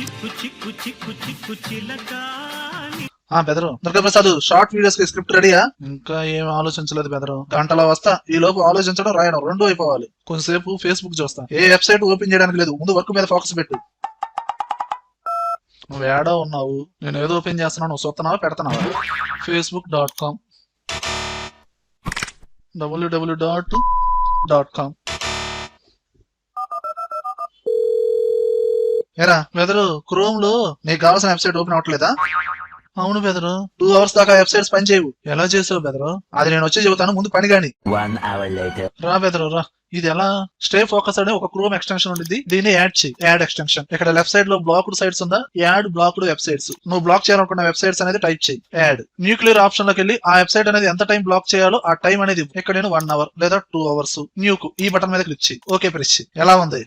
చిక్కు చిక్కు చిక్కు చిక్కు ఆ బెదరు. దుర్గాప్రసాద్ షార్ట్ వీడియోస్కి స్క్రిప్ట్ రెడీయా? ఇంకా ఏం ఆలోచించలేదు బెదరు. గంటలో వస్తా. ఈ లోపు ఆలోచించడం రాయడం రెండు అయిపోవాలి. కొంతసేపు ఫేస్బుక్ చూస్తా. ఏ వెబ్సైట్ ఓపెన్ చేయడానికి లేదు. ముందు వర్క్ మీద ఫోకస్ పెట్టు. నువ్వు ఏడా ఉన్నావు. నేను ఏదో ఓపెన్ చేస్తున్నావు నువ్వు చూస్తున్నావా పెడుతున్నావా Facebook dot com. WWW dot dot com. ఎరా బెదరు క్రోమ్లో నీకు కావాల్సిన వెబ్సైట్ ఓపెన్ అవ్వట్లేదా? అవును బెదరు టూ అవర్స్ దాకా వెబ్సైట్స్ పని చేయవు. ఎలా చేసావు బెదరు అది నేను వచ్చి చెబుతాను ముందు పని later. రా బెదరు రా. ఇది ఎలా? స్టే ఫోకస్ అనే ఒక క్రోమ్ ఎక్స్టెన్షన్ ఉంటుంది దీన్ని యాడ్ చేయి. యాడ్ ఎక్స్టెన్షన్ ఇక్కడ లెఫ్ట్ సైడ్లో బ్లాక్డ్ సైట్స్ ఉందా? యాడ్ బ్లాక్డ్ వెబ్సైట్స్ నువ్వు బ్లాక్ చేయాలనుకున్న వెబ్సైట్స్ అనేది టైప్ చేయి. యాడ్ న్యూక్లియర్ ఆప్షన్లోకి వెళ్ళి ఆ వెబ్సైట్ అనేది ఎంత టైం బ్లాక్ చేయాలో ఆ టైం అనేది ఇవ్వు. ఇక్కడ నేను వన్ అవర్ లేదా టూ అవర్స్ న్యూకు ఈ బటన్ మీద క్లిక్ చేయి. ఓకే ప్రెస్ చేయి ఎలా ఉంది?